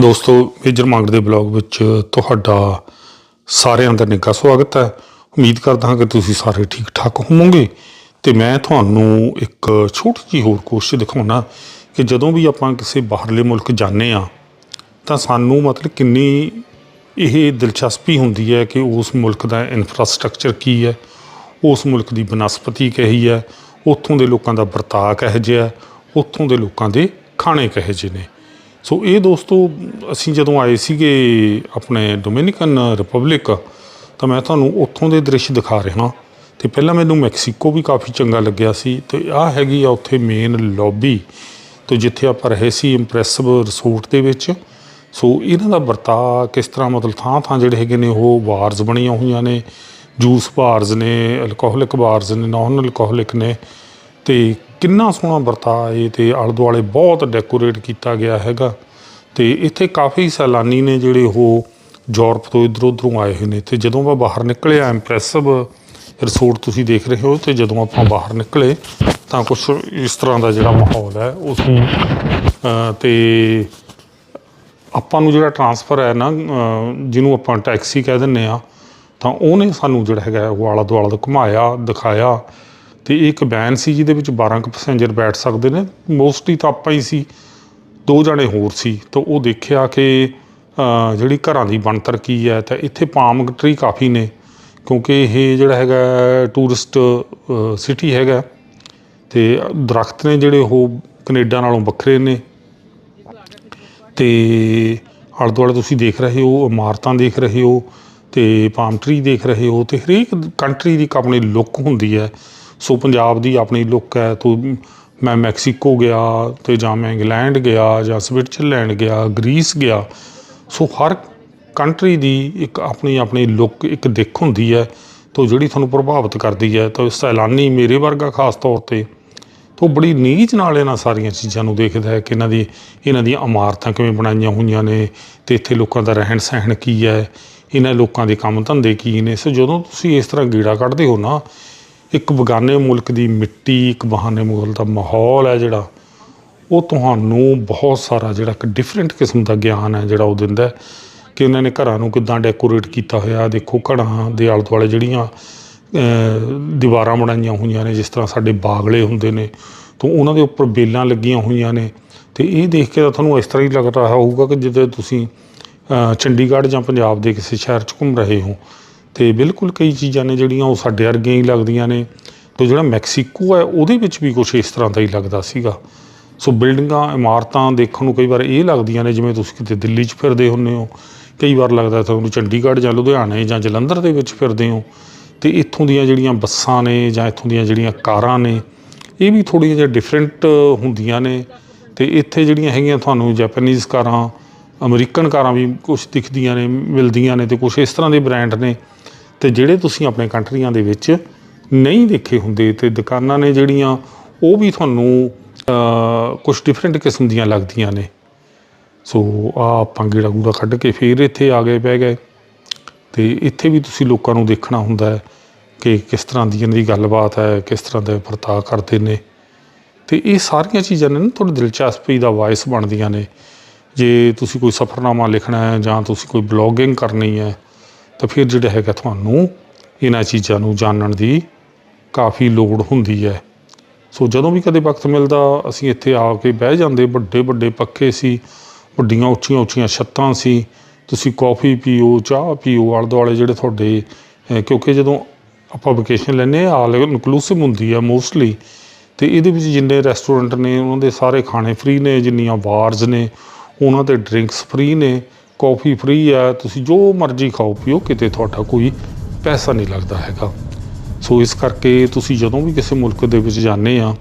ਦੋਸਤੋ, ਮੇਜਰ ਮੰਗੜ ਦੇ ਬਲੌਗ ਵਿੱਚ ਤੁਹਾਡਾ ਸਾਰਿਆਂ ਦਾ ਨਿੱਘਾ ਸਵਾਗਤ ਹੈ। ਉਮੀਦ ਕਰਦਾ ਹਾਂ ਕਿ ਤੁਸੀਂ ਸਾਰੇ ਠੀਕ ਠਾਕ ਹੋਵੋਗੇ। ਤੇ ਮੈਂ ਤੁਹਾਨੂੰ ਇੱਕ ਛੋਟੀ ਜਿਹੀ ਹੋਰ ਕੋਸ਼ਿਸ਼ ਦਿਖਾਉਣਾ ਕਿ ਜਦੋਂ ਵੀ ਆਪਾਂ ਕਿਸੇ ਬਾਹਰਲੇ ਮੁਲਕ ਜਾਂਦੇ ਆ ਤਾਂ ਸਾਨੂੰ ਮਤਲਬ ਕਿੰਨੀ ਇਹ ਦਿਲਚਸਪੀ ਹੁੰਦੀ ਹੈ ਕਿ ਉਸ ਮੁਲਕ ਦਾ ਇਨਫਰਾਸਟ੍ਰਕਚਰ ਕੀ ਹੈ, ਉਸ ਮੁਲਕ ਦੀ ਬਨਸਪਤੀ ਕਹੀ ਹੈ, ਉੱਥੋਂ ਦੇ ਲੋਕਾਂ ਦਾ ਵਰਤਾਅ ਕਿਹੋ ਜਿਹਾ ਉੱਥੋਂ ਦੇ ਲੋਕਾਂ ਦੇ ਖਾਣੇ ਕਿਹੋ ਜਿਹੇ ਨੇ। ਸੋ ਇਹ ਦੋਸਤੋ, ਅਸੀਂ ਜਦੋਂ ਆਏ ਸੀਗੇ ਆਪਣੇ ਡੋਮਿਨਿਕਨ ਰਿਪਬਲਿਕ ਤਾਂ ਮੈਂ ਤੁਹਾਨੂੰ ਉੱਥੋਂ ਦੇ ਦ੍ਰਿਸ਼ ਦਿਖਾ ਰਿਹਾ ਤੇ ਪਹਿਲਾਂ ਮੈਨੂੰ ਮੈਕਸੀਕੋ ਵੀ ਕਾਫੀ ਚੰਗਾ ਲੱਗਿਆ ਸੀ। ਤੇ ਆਹ ਹੈਗੀ ਆ ਉੱਥੇ ਮੇਨ ਲੌਬੀ ਤੋਂ ਜਿੱਥੇ ਆਪਾਂ ਰਹੇ ਸੀ ਇੰਪ੍ਰੈਸਿਵ ਰਿਸੋਰਟ ਦੇ ਵਿੱਚ। ਸੋ ਇਹਨਾਂ ਦਾ ਵਰਤਾਅ ਕਿਸ ਤਰ੍ਹਾਂ, ਮਤਲਬ ਥਾਂ ਥਾਂ ਜਿਹੜੇ ਹੈਗੇ ਨੇ, ਉਹ ਬਾਰਜ਼ ਬਣੀਆਂ ਹੋਈਆਂ ਨੇ। ਜੂਸ ਬਾਰਜ਼ ਨੇ ਅਲਕੋਹਲਿਕ ਬਾਰਜ਼ ਨੇ ਨਾਨ ਅਲਕੋਹਲਿਕ ਨੇ। ਤੇ ਕਿੰਨਾ ਸੋਹਣਾ ਵਰਤਾ ਇਹ ਤੇ ਆਲੇ ਦੁਆਲੇ ਬਹੁਤ ਡੈਕੋਰੇਟ ਕੀਤਾ ਗਿਆ ਹੈਗਾ ਤੇ ਇੱਥੇ ਕਾਫੀ ਸੈਲਾਨੀ ਨੇ ਜਿਹੜੇ ਉਹ ਯੂਰਪ ਤੋਂ ਇਧਰ ਉਧਰੋਂ ਆਏ ਹੋਏ ਨੇ। ਤੇ ਜਦੋਂ ਮੈਂ ਬਾਹਰ ਨਿਕਲਿਆ ਇੰਪ੍ਰੈਸਿਵ ਰਿਸੋਰਟ ਤੁਸੀਂ ਦੇਖ ਰਹੇ ਹੋ ਤੇ ਜਦੋਂ ਆਪਾਂ ਬਾਹਰ ਨਿਕਲੇ ਤਾਂ ਕੁਝ ਇਸ ਤਰ੍ਹਾਂ ਦਾ ਜਿਹੜਾ ਮਾਹੌਲ ਹੈ, ਉਸ ਨੂੰ ਤੇ ਆਪਾਂ ਨੂੰ ਜਿਹੜਾ ਟਰਾਂਸਫਰ ਹੈ ਨਾ ਜਿਹਨੂੰ ਆਪਾਂ ਟੈਕਸੀ ਕਹਿ ਦਿੰਨੇ ਆ ਤਾਂ ਉਹਨੇ ਸਾਨੂੰ ਜਿਹੜਾ ਹੈਗਾ ਉਹ ਆਲਾ ਦੁਆਲਾ ਦਾ ਘੁਮਾਇਆ ਦਿਖਾਇਆ ਤੇ ਇਹ ਇੱਕ ਵੈਨ ਸੀ ਜਿਹਦੇ ਵਿੱਚ 12 ਕੁ ਪੈਸੇਂਜਰ ਬੈਠ ਸਕਦੇ ਨੇ। ਮੋਸਟਲੀ ਤਾਂ ਆਪਾਂ ਹੀ ਸੀ, ਦੋ ਜਣੇ ਹੋਰ ਸੀ। ਤਾਂ ਉਹ ਦੇਖਿਆ ਕਿ ਜਿਹੜੀ ਘਰਾਂ ਦੀ ਬਣਤਰ ਕੀ ਹੈ, ਤਾਂ ਇੱਥੇ ਪਾਮ ਟਰੀ ਕਾਫੀ ਨੇ, ਕਿਉਂਕਿ ਇਹ ਜਿਹੜਾ ਹੈਗਾ ਟੂਰਿਸਟ ਸਿਟੀ ਹੈਗਾ। ਤੇ ਦਰਖਤ ਨੇ ਜਿਹੜੇ ਉਹ ਕੈਨੇਡਾ ਨਾਲੋਂ ਵੱਖਰੇ ਨੇ। ਤੇ ਆਲੇ ਦੁਆਲੇ ਤੁਸੀਂ ਦੇਖ ਰਹੇ ਹੋ, ਇਮਾਰਤਾਂ ਦੇਖ ਰਹੇ ਹੋ, ਤੇ ਪਾਮ ਟਰੀ ਦੇਖ ਰਹੇ ਹੋ, ਤੇ ਹਰੇਕ ਕੰਟਰੀ ਦੀ ਇੱਕ ਆਪਣੀ ਲੁੱਕ ਹੁੰਦੀ ਹੈ। ਸੋ ਪੰਜਾਬ ਦੀ ਆਪਣੀ ਲੁੱਕ ਹੈ, ਤੋ ਮੈਂ ਮੈਕਸੀਕੋ ਗਿਆ ਤੇ ਜਾਂ ਮੈਂ ਇੰਗਲੈਂਡ ਗਿਆ ਜਾਂ ਸਵਿਟਜ਼ਰਲੈਂਡ ਗਿਆ, ਗ੍ਰੀਸ ਗਿਆ, ਸੋ ਹਰ ਕੰਟਰੀ ਦੀ ਇੱਕ ਆਪਣੀ ਆਪਣੀ ਲੁੱਕ, ਇੱਕ ਦਿੱਖ ਹੁੰਦੀ ਹੈ ਤੋ ਜਿਹੜੀ ਤੁਹਾਨੂੰ ਪ੍ਰਭਾਵਿਤ ਕਰਦੀ ਹੈ, ਤਾਂ ਸੈਲਾਨੀ ਮੇਰੇ ਵਰਗਾ ਖਾਸ ਤੌਰ ਤੇ, ਤੋ ਬੜੀ ਨੀਚ ਨਾਲ ਇਹਨਾਂ ਸਾਰੀਆਂ ਚੀਜ਼ਾਂ ਨੂੰ ਦੇਖਦਾ ਹੈ ਕਿ ਇਹਨਾਂ ਦੀ, ਇਹਨਾਂ ਦੀਆਂ ਇਮਾਰਤਾਂ ਕਿਵੇਂ ਬਣਾਈਆਂ ਹੋਈਆਂ ਨੇ ਤੇ ਇੱਥੇ ਲੋਕਾਂ ਦਾ ਰਹਿਣ ਸਹਿਣ ਕੀ ਹੈ, ਇਹਨਾਂ ਲੋਕਾਂ ਦੇ ਕੰਮ ਧੰਦੇ ਕੀ ਨੇ, ਸੋ ਜਦੋਂ ਤੁਸੀਂ ਇਸ ਤਰ੍ਹਾਂ ਗੀੜਾ ਕੱਢਦੇ ਹੋ ਨਾ ਇੱਕ ਬਗਾਨੇ ਮੁਲਕ ਦੀ ਮਿੱਟੀ, ਇੱਕ ਬਹਾਨੇ ਮੁਗਲ ਦਾ ਮਾਹੌਲ ਹੈ ਜਿਹੜਾ, ਉਹ ਤੁਹਾਨੂੰ ਬਹੁਤ ਸਾਰਾ ਜਿਹੜਾ ਇੱਕ ਡਿਫਰੈਂਟ ਕਿਸਮ ਦਾ ਗਿਆਨ ਹੈ ਜਿਹੜਾ ਉਹ ਦਿੰਦਾ ਕਿ ਉਹਨਾਂ ਨੇ ਘਰਾਂ ਨੂੰ ਕਿੱਦਾਂ ਡੈਕੋਰੇਟ ਕੀਤਾ ਹੋਇਆ। ਦੇਖੋ ਘੜਾਂ ਦੇ ਆਲੇ ਦੁਆਲੇ ਜਿਹੜੀਆਂ ਦੀਵਾਰਾਂ ਬਣਾਈਆਂ ਹੋਈਆਂ ਨੇ, ਜਿਸ ਤਰ੍ਹਾਂ ਸਾਡੇ ਬਾਗਲੇ ਹੁੰਦੇ ਨੇ, ਤਾਂ ਉਹਨਾਂ ਦੇ ਉੱਪਰ ਬੇਲਾਂ ਲੱਗੀਆਂ ਹੋਈਆਂ ਨੇ। ਤੇ ਇਹ ਦੇਖ ਕੇ ਤਾਂ ਤੁਹਾਨੂੰ ਇਸ ਤਰ੍ਹਾਂ ਹੀ ਲੱਗ ਰਿਹਾ ਹੋਊਗਾ ਕਿ ਜਿੱਦਾਂ ਤੁਸੀਂ ਚੰਡੀਗੜ੍ਹ ਜਾਂ ਪੰਜਾਬ ਦੇ ਕਿਸੇ ਸ਼ਹਿਰ 'ਚ ਘੁੰਮ ਰਹੇ ਹੋ ਤੇ ਬਿਲਕੁਲ ਕਈ ਚੀਜ਼ਾਂ ਨੇ ਜਿਹੜੀਆਂ ਉਹ ਸਾਡੇ ਵਰਗੀਆਂ ਹੀ ਲੱਗਦੀਆਂ ਨੇ। ਤੇ ਜਿਹੜਾ ਮੈਕਸੀਕੋ ਹੈ, ਉਹਦੇ ਵਿੱਚ ਵੀ ਕੁਝ ਇਸ ਤਰ੍ਹਾਂ ਦਾ ਹੀ ਲੱਗਦਾ ਸੀਗਾ। ਸੋ ਬਿਲਡਿੰਗਾਂ, ਇਮਾਰਤਾਂ ਦੇਖਣ ਨੂੰ ਕਈ ਵਾਰ ਇਹ ਲੱਗਦੀਆਂ ਨੇ, ਜਿਵੇਂ ਤੁਸੀਂ ਕਿਤੇ ਦਿੱਲੀ 'ਚ ਫਿਰਦੇ ਹੁੰਦੇ ਹੋ। ਕਈ ਵਾਰ ਲੱਗਦਾ ਤੁਹਾਨੂੰ ਚੰਡੀਗੜ੍ਹ ਜਾਂ ਲੁਧਿਆਣੇ ਜਾਂ ਜਲੰਧਰ ਦੇ ਵਿੱਚ ਫਿਰਦੇ ਹੋ। ਤੇ ਇੱਥੋਂ ਦੀਆਂ ਜਿਹੜੀਆਂ ਬੱਸਾਂ ਨੇ ਜਾਂ ਇੱਥੋਂ ਦੀਆਂ ਜਿਹੜੀਆਂ ਕਾਰਾਂ ਨੇ, ਇਹ ਵੀ ਥੋੜ੍ਹੀਆਂ ਜਿਹੀਆਂ ਡਿਫਰੈਂਟ ਹੁੰਦੀਆਂ ਨੇ। ਤੇ ਇੱਥੇ ਜਿਹੜੀਆਂ ਹੈਗੀਆਂ ਤੁਹਾਨੂੰ ਜੈਪਨੀਜ਼ ਕਾਰਾਂ ਅਮਰੀਕਨ ਕਾਰਾਂ ਵੀ ਕੁਝ ਦਿਖਦੀਆਂ ਨੇ, ਮਿਲਦੀਆਂ ਨੇ ਤੇ ਕੁਝ ਇਸ ਤਰ੍ਹਾਂ ਦੇ ਬ੍ਰਾਂਡ ਨੇ। ਤੇ ਜਿਹੜੇ ਤੁਸੀਂ ਆਪਣੇ ਕੰਟਰੀਆਂ ਦੇ ਵਿੱਚ ਨਹੀਂ ਦੇਖੇ ਹੁੰਦੇ ਤੇ ਦੁਕਾਨਾਂ ਨੇ ਜਿਹੜੀਆਂ, ਉਹ ਵੀ ਤੁਹਾਨੂੰ ਕੁਝ ਡਿਫਰੈਂਟ ਕਿਸਮ ਦੀਆਂ ਲੱਗਦੀਆਂ ਨੇ। ਸੋ ਆ ਆਪਾਂ ਗੇੜਾ ਗੂੜਾ ਕੱਢ ਕੇ ਫੇਰ ਇੱਥੇ ਆ ਗਏ ਪੈ ਗਏ। ਤੇ ਇੱਥੇ ਵੀ ਤੁਸੀਂ ਲੋਕਾਂ ਨੂੰ ਦੇਖਣਾ ਹੁੰਦਾ ਹੈ ਕਿ ਕਿਸ ਤਰ੍ਹਾਂ ਦੀ ਇਹਨਾਂ ਦੀ ਗੱਲਬਾਤ ਹੈ, ਕਿਸ ਤਰ੍ਹਾਂ ਦਾ ਵਰਤਾਅ ਕਰਦੇ ਨੇ। ਤੇ ਇਹ ਸਾਰੀਆਂ ਚੀਜ਼ਾਂ ਨੇ ਨਾ ਤੁਹਾਡੀ ਦਿਲਚਸਪੀ ਦਾ ਵਾਇਸ ਬਣਦੀਆਂ ਨੇ। ਜੇ ਤੁਸੀਂ ਕੋਈ ਸਫ਼ਰਨਾਮਾ ਲਿਖਣਾ ਹੈ ਜਾਂ ਤੁਸੀਂ ਕੋਈ ਬਲੌਗਿੰਗ ਕਰਨੀ ਹੈ ਤਾਂ ਫਿਰ ਜਿਹੜਾ ਹੈਗਾ ਤੁਹਾਨੂੰ ਇਹਨਾਂ ਚੀਜ਼ਾਂ ਨੂੰ ਜਾਣਨ ਦੀ ਕਾਫੀ ਲੋੜ ਹੁੰਦੀ ਹੈ। ਸੋ ਜਦੋਂ ਵੀ ਕਦੇ ਵਕਤ ਮਿਲਦਾ, ਅਸੀਂ ਇੱਥੇ ਆ ਕੇ ਬਹਿ ਜਾਂਦੇ। ਵੱਡੇ ਵੱਡੇ ਪੱਖੇ ਸੀ, ਵੱਡੀਆਂ ਉੱਚੀਆਂ ਉੱਚੀਆਂ ਛੱਤਾਂ ਸੀ। ਤੁਸੀਂ ਕੌਫੀ ਪੀਓ, ਚਾਹ ਪੀਓ ਆਲੇ ਦੁਆਲੇ ਜਿਹੜੇ ਤੁਹਾਡੇ ਕਿਉਂਕਿ ਜਦੋਂ ਆਪਾਂ ਵਕੇਸ਼ਨ ਲੈਂਦੇ ਆ ਆਲ ਇਨਕਲੂਸਿਵ ਹੁੰਦੀ ਆ ਮੋਸਟਲੀ ਤੇ ਇਹਦੇ ਵਿੱਚ ਜਿੰਨੇ ਰੈਸਟੋਰੈਂਟ ਨੇ, ਉਹਨਾਂ ਦੇ ਸਾਰੇ ਖਾਣੇ ਫ੍ਰੀ ਨੇ, ਜਿੰਨੀਆਂ ਬਾਰਜ਼ ਨੇ, ਉਹਨਾਂ ਦੇ ਡਰਿੰਕਸ ਫ੍ਰੀ ਨੇ। ਕੌਫੀ ਫ੍ਰੀ ਆ, ਤੁਸੀਂ ਜੋ ਮਰਜ਼ੀ ਖਾਓ, ਪੀਓ, ਕਿਤੇ ਤੁਹਾਡਾ ਕੋਈ ਪੈਸਾ ਨਹੀਂ ਲੱਗਦਾ ਹੈਗਾ। ਸੋ ਇਸ ਕਰਕੇ ਤੁਸੀਂ ਜਦੋਂ ਵੀ ਕਿਸੇ ਮੁਲਕ ਦੇ ਵਿੱਚ ਜਾਂਦੇ ਆ,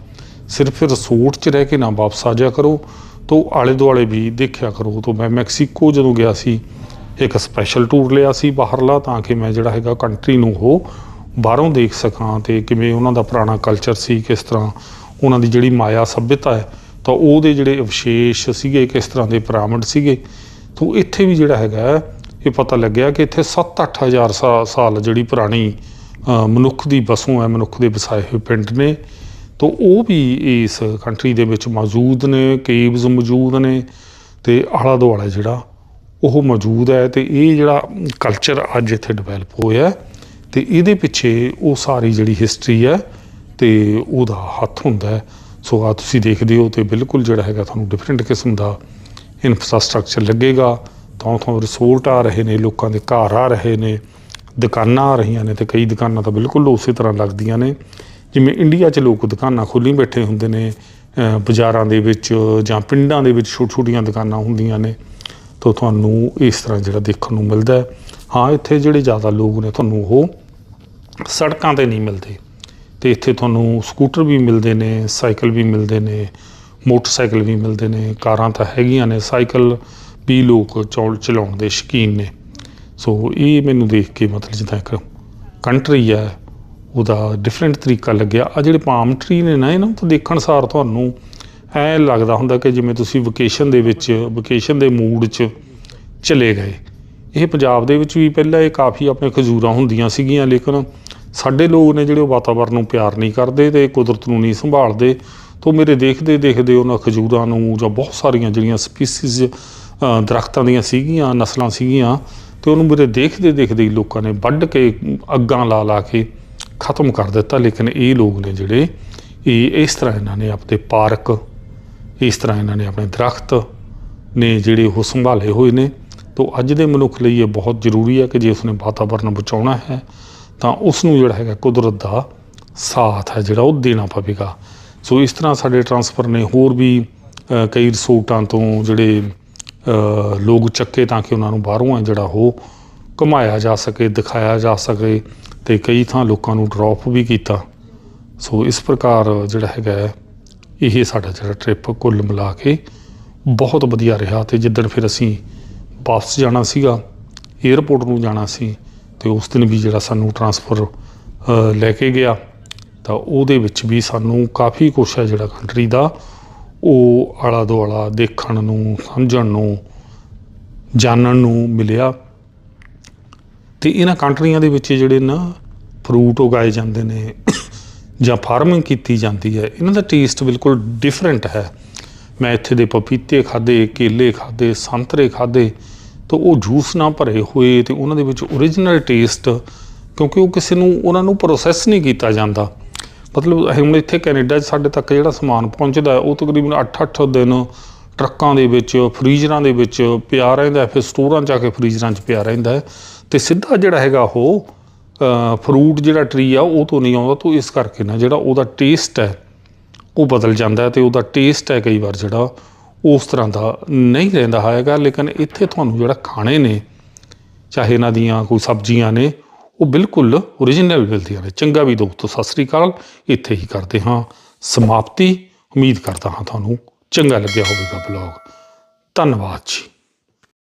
ਸਿਰਫ ਰਿਸੋਰਟ 'ਚ ਰਹਿ ਕੇ ਨਾ ਵਾਪਸ ਆ ਜਾਇਆ ਕਰੋ, ਤੋ ਆਲੇ ਦੁਆਲੇ ਵੀ ਦੇਖਿਆ ਕਰੋ। ਤੋ ਮੈਂ ਮੈਕਸੀਕੋ ਜਦੋਂ ਗਿਆ ਸੀ, ਇੱਕ ਸਪੈਸ਼ਲ ਟੂਰ ਲਿਆ ਸੀ ਬਾਹਰਲਾ, ਤਾਂ ਕਿ ਮੈਂ ਜਿਹੜਾ ਹੈਗਾ ਕੰਟਰੀ ਨੂੰ ਉਹ ਬਾਹਰੋਂ ਦੇਖ ਸਕਾਂ ਤੇ ਕਿਵੇਂ ਉਹਨਾਂ ਦਾ ਪੁਰਾਣਾ ਕਲਚਰ ਸੀ, ਕਿਸ ਤਰ੍ਹਾਂ ਉਹਨਾਂ ਦੀ ਜਿਹੜੀ ਮਾਇਆ ਸਭਿਅਤਾ ਹੈ, ਤਾਂ ਉਹਦੇ ਜਿਹੜੇ ਅਵਸ਼ੇਸ਼ ਸੀਗੇ, ਕਿਸ ਤਰ੍ਹਾਂ ਦੇ ਪਿਰਾਮਿਡ ਸੀਗੇ ਤੋ ਇੱਥੇ ਵੀ ਜਿਹੜਾ ਹੈਗਾ ਇਹ ਪਤਾ ਲੱਗਿਆ ਕਿ ਇੱਥੇ 7-8000 ਸਾਲ ਜਿਹੜੀ ਪੁਰਾਣੀ ਮਨੁੱਖ ਦੀ ਵਸੋਂ ਹੈ, ਮਨੁੱਖ ਦੇ ਵਸਾਏ ਹੋਏ ਪਿੰਡ ਨੇ। ਤੋ ਉਹ ਵੀ ਇਸ ਕੰਟਰੀ ਦੇ ਵਿੱਚ ਮੌਜੂਦ ਨੇ ਕੇਵਸ ਮੌਜੂਦ ਨੇ ਤੇ ਆਲਾ ਦੁਆਲਾ ਜਿਹੜਾ ਉਹ ਮੌਜੂਦ ਹੈ ਤੇ ਇਹ ਜਿਹੜਾ ਕਲਚਰ ਅੱਜ ਇੱਥੇ ਡਿਵੈਲਪ ਹੋਇਆ ਤੇ ਇਹਦੇ ਪਿੱਛੇ ਉਹ ਸਾਰੀ ਜਿਹੜੀ ਹਿਸਟਰੀ ਹੈ ਤੇ ਉਹਦਾ ਹੱਥ ਹੁੰਦਾ ਸੋ ਆ ਤੁਸੀਂ ਦੇਖਦੇ ਹੋ ਤੇ ਬਿਲਕੁਲ ਜਿਹੜਾ ਹੈਗਾ ਤੁਹਾਨੂੰ ਡਿਫਰੈਂਟ ਕਿਸਮ ਦਾ ਇਨਫਰਾਸਟ੍ਰਕਚਰ ਲੱਗੇਗਾ, ਥਾਂ ਥਾਂ ਰਿਸੋਰਟ ਆ ਰਹੇ ਨੇ, ਲੋਕਾਂ ਦੇ ਘਰ ਆ ਰਹੇ ਨੇ, ਦੁਕਾਨਾਂ ਆ ਰਹੀਆਂ ਨੇ ਤੇ ਕਈ ਦੁਕਾਨਾਂ ਤਾਂ ਬਿਲਕੁਲ ਉਸੇ ਤਰ੍ਹਾਂ ਲੱਗਦੀਆਂ ਨੇ। ਜਿਵੇਂ ਇੰਡੀਆ 'ਚ ਲੋਕ ਦੁਕਾਨਾਂ ਖੋਲ੍ਹੀ ਬੈਠੇ ਹੁੰਦੇ ਨੇ, ਅਹ ਬਾਜ਼ਾਰਾਂ ਦੇ ਵਿੱਚ ਜਾਂ ਪਿੰਡਾਂ ਦੇ ਵਿੱਚ ਛੋਟ ਛੋਟੀਆਂ ਦੁਕਾਨਾਂ ਹੁੰਦੀਆਂ ਨੇ, ਤਾਂ ਤੁਹਾਨੂੰ ਇਸ ਤਰ੍ਹਾਂ ਜਿਹੜਾ ਦੇਖਣ ਨੂੰ ਮਿਲਦਾ ਹਾਂ। ਇੱਥੇ ਜਿਹੜੇ ਜ਼ਿਆਦਾ ਲੋਕ ਨੇ ਤੁਹਾਨੂੰ ਉਹ ਸੜਕਾਂ ਤੇ ਨਹੀਂ ਮਿਲਦੇ। ਤੇ ਇੱਥੇ ਤੁਹਾਨੂੰ ਸਕੂਟਰ ਵੀ ਮਿਲਦੇ ਨੇ ਸਾਈਕਲ ਵੀ ਮਿਲਦੇ ਨੇ ਮੋਟਰਸਾਈਕਲ ਵੀ ਮਿਲਦੇ ਨੇ, ਕਾਰਾਂ ਤਾਂ ਹੈਗੀਆਂ ਨੇ, ਸਾਈਕਲ ਵੀ ਲੋਕ ਚੌਲ ਚਲਾਉਣ ਦੇ ਸ਼ੌਕੀਨ ਨੇ। ਸੋ ਇਹ ਮੈਨੂੰ ਦੇਖ ਕੇ ਮਤਲਬ ਜਿੱਦਾਂ ਇੱਕ ਕੰਟਰੀ ਹੈ, ਉਹਦਾ ਡਿਫਰੈਂਟ ਤਰੀਕਾ ਲੱਗਿਆ। ਆ ਜਿਹੜੇ ਪਾਮ ਟਰੀ ਨੇ ਨਾ, ਇਹਨਾਂ ਤੋਂ ਦੇਖਣ ਸਾਰ ਤੁਹਾਨੂੰ ਐ ਲੱਗਦਾ ਹੁੰਦਾ ਕਿ ਜਿਵੇਂ ਤੁਸੀਂ ਵਕੇਸ਼ਨ ਦੇ ਵਿੱਚ ਵਕੇਸ਼ਨ ਦੇ ਮੂਡ 'ਚ ਚਲੇ ਗਏ। ਇਹ ਪੰਜਾਬ ਦੇ ਵਿੱਚ ਵੀ ਪਹਿਲਾਂ ਇਹ ਕਾਫੀ ਆਪਣੇ ਖਜੂਰਾਂ ਹੁੰਦੀਆਂ ਸੀਗੀਆਂ, ਲੇਕਿਨ ਸਾਡੇ ਲੋਕ ਨੇ ਜਿਹੜੇ ਉਹ ਵਾਤਾਵਰਨ ਨੂੰ ਪਿਆਰ ਨਹੀਂ ਕਰਦੇ ਤੇ ਕੁਦਰਤ ਨੂੰ ਨਹੀਂ ਸੰਭਾਲਦੇ। ਤੋਂ ਮੇਰੇ ਦੇਖਦੇ ਦੇਖਦੇ ਉਹਨਾਂ ਖਜੂਰਾਂ ਨੂੰ ਜਾਂ ਬਹੁਤ ਸਾਰੀਆਂ ਜਿਹੜੀਆਂ ਸਪੀਸੀਜ਼ ਦਰਖਤਾਂ ਦੀਆਂ ਸੀਗੀਆਂ, ਨਸਲਾਂ ਸੀਗੀਆਂ, ਤੇ ਉਹਨੂੰ ਮੇਰੇ ਦੇਖਦੇ ਦੇਖਦੇ ਹੀ ਲੋਕਾਂ ਨੇ ਵੱਢ ਕੇ ਅੱਗਾਂ ਲਾ ਲਾ ਕੇ ਖਤਮ ਕਰ ਦਿੱਤਾ। ਲੇਕਿਨ ਇਹ ਲੋਕ ਨੇ ਜਿਹੜੇ ਇਹ ਇਸ ਤਰ੍ਹਾਂ ਇਹਨਾਂ ਨੇ ਆਪਣੇ ਪਾਰਕ, ਇਸ ਤਰ੍ਹਾਂ ਇਹਨਾਂ ਨੇ ਆਪਣੇ ਦਰਖਤ ਨੇ ਜਿਹੜੇ ਉਹ ਸੰਭਾਲੇ ਹੋਏ ਨੇ। ਤੋਂ ਅੱਜ ਦੇ ਮਨੁੱਖ ਲਈ ਇਹ ਬਹੁਤ ਜ਼ਰੂਰੀ ਹੈ ਕਿ ਜੇ ਉਸਨੇ ਵਾਤਾਵਰਨ ਬਚਾਉਣਾ ਹੈ, ਤਾਂ ਉਸ ਨੂੰ ਜਿਹੜਾ ਹੈਗਾ ਕੁਦਰਤ ਦਾ ਸਾਥ ਹੈ ਜਿਹੜਾ ਉਹ ਦੇਣਾ ਪਵੇਗਾ। ਸੋ ਇਸ ਤਰ੍ਹਾਂ ਸਾਡੇ ਟਰਾਂਸਫਰ ਨੇ ਹੋਰ ਵੀ ਕਈ ਰਿਸੋਰਟਾਂ ਤੋਂ ਜਿਹੜੇ ਲੋਕ ਚੱਕੇ ਤਾਂ ਕਿ ਉਹਨਾਂ ਨੂੰ ਬਾਹਰੋਂ ਹੈ ਜਿਹੜਾ ਉਹ ਘੁਮਾਇਆ ਜਾ ਸਕੇ ਦਿਖਾਇਆ ਜਾ ਸਕੇ ਤੇ ਕਈ ਥਾਂ ਲੋਕਾਂ ਨੂੰ ਡ੍ਰੌਪ ਵੀ ਕੀਤਾ। ਸੋ ਇਸ ਪ੍ਰਕਾਰ ਜਿਹੜਾ ਹੈਗਾ ਹੈ, ਇਹ ਸਾਡਾ ਜਿਹੜਾ ਟ੍ਰਿਪ ਕੁੱਲ ਮਿਲਾ ਕੇ ਬਹੁਤ ਵਧੀਆ ਰਿਹਾ ਤੇ ਜਿੱਦਣ ਫਿਰ ਅਸੀਂ ਵਾਪਸ ਜਾਣਾ ਸੀਗਾ 에ਅਰਪੋਰਟ ਨੂੰ ਜਾਣਾ ਸੀ ਤੇ ਉਸ ਦਿਨ ਵੀ ਜਿਹੜਾ ਸਾਨੂੰ ਟਰਾਂਸਫਰ ਲੈ ਕੇ ਗਿਆ। ਤਾਂ ਉਹਦੇ ਵਿੱਚ ਵੀ ਸਾਨੂੰ ਕਾਫੀ ਕੁਛ ਹੈ ਜਿਹੜਾ ਕੰਟਰੀ ਦਾ, ਉਹ ਆਲਾ ਦੁਆਲਾ ਦੇਖਣ ਨੂੰ, ਸਮਝਣ ਨੂੰ, ਜਾਣਨ ਨੂੰ ਮਿਲਿਆ। ਤੇ ਇਹਨਾਂ ਕੰਟਰੀਆਂ ਦੇ ਵਿੱਚ ਜਿਹੜੇ ਨਾ ਫਰੂਟ ਉਗਾਏ ਜਾਂਦੇ ਨੇ ਜਾਂ ਫਾਰਮਿੰਗ ਕੀਤੀ ਜਾਂਦੀ ਹੈ, ਇਹਨਾਂ ਦਾ ਟੇਸਟ ਬਿਲਕੁਲ ਡਿਫਰੈਂਟ ਹੈ। ਮੈਂ ਇੱਥੇ ਦੇ ਪਪੀਤੇ ਖਾਦੇ ਕੇਲੇ ਖਾਦੇ ਸੰਤਰੇ ਖਾਦੇ ਤਾਂ ਉਹ ਜੂਸ ਨਾਲ ਭਰੇ ਹੋਏ ਤੇ ਉਹਨਾਂ ਦੇ ਵਿੱਚ ਓਰੀਜਨਲ ਟੇਸਟ ਕਿਉਂਕਿ ਉਹ ਕਿਸੇ ਨੂੰ, ਉਹਨਾਂ ਨੂੰ ਪ੍ਰੋਸੈਸ ਨਹੀਂ ਕੀਤਾ ਜਾਂਦਾ। ਮਤਲਬ ਹੁਣ ਇੱਥੇ ਕੈਨੇਡਾ 'ਚ ਸਾਡੇ ਤੱਕ ਜਿਹੜਾ ਸਮਾਨ ਪਹੁੰਚਦਾ ਉਹ ਤਕਰੀਬਨ 8-8 ਦਿਨ ਟਰੱਕਾਂ ਦੇ ਵਿੱਚ, ਫਰੀਜ਼ਰਾਂ ਦੇ ਵਿੱਚ ਪਿਆ ਰਹਿੰਦਾ ਫਿਰ ਸਟੋਰਾਂ 'ਚ ਆ ਕੇ ਫਰੀਜ਼ਰਾਂ 'ਚ ਪਿਆ ਰਹਿੰਦਾ ਹੈ ਤੇ ਸਿੱਧਾ ਜਿਹੜਾ ਹੈਗਾ ਉਹ ਫਰੂਟ ਜਿਹੜਾ ਟਰੀ ਆ, ਉਹ ਤੋਂ ਨਹੀਂ ਆਉਂਦਾ, ਤੋਂ ਇਸ ਕਰਕੇ ਨਾ ਜਿਹੜਾ ਉਹਦਾ ਟੇਸਟ ਹੈ, ਉਹ ਬਦਲ ਜਾਂਦਾ ਹੈ ਤੇ ਉਹਦਾ ਟੇਸਟ ਹੈ ਕਈ ਵਾਰ ਜਿਹੜਾ ਉਸ ਤਰ੍ਹਾਂ ਦਾ ਨਹੀਂ ਰਹਿੰਦਾ ਹੈਗਾ, ਲੇਕਿਨ ਇੱਥੇ ਤੁਹਾਨੂੰ ਜਿਹੜਾ ਖਾਣੇ ਨੇ, ਚਾਹੇ ਇਹਨਾਂ ਦੀਆਂ ਕੋਈ ਸਬਜ਼ੀਆਂ ਨੇ ਉਹ ਬਿਲਕੁਲ ਓਰੀਜਨਲ ਮਿਲਦੀਆਂ ਨੇ ਚੰਗਾ ਵੀ ਦੋਸਤੋ, ਸਤਿ ਸ੍ਰੀ ਅਕਾਲ। ਇੱਥੇ ਹੀ ਕਰਦੇ ਹਾਂ ਸਮਾਪਤੀ। ਉਮੀਦ ਕਰਦਾ ਹਾਂ ਤੁਹਾਨੂੰ ਚੰਗਾ ਲੱਗਿਆ ਹੋਵੇਗਾ ਬਲੌਗ ਧੰਨਵਾਦ ਜੀ।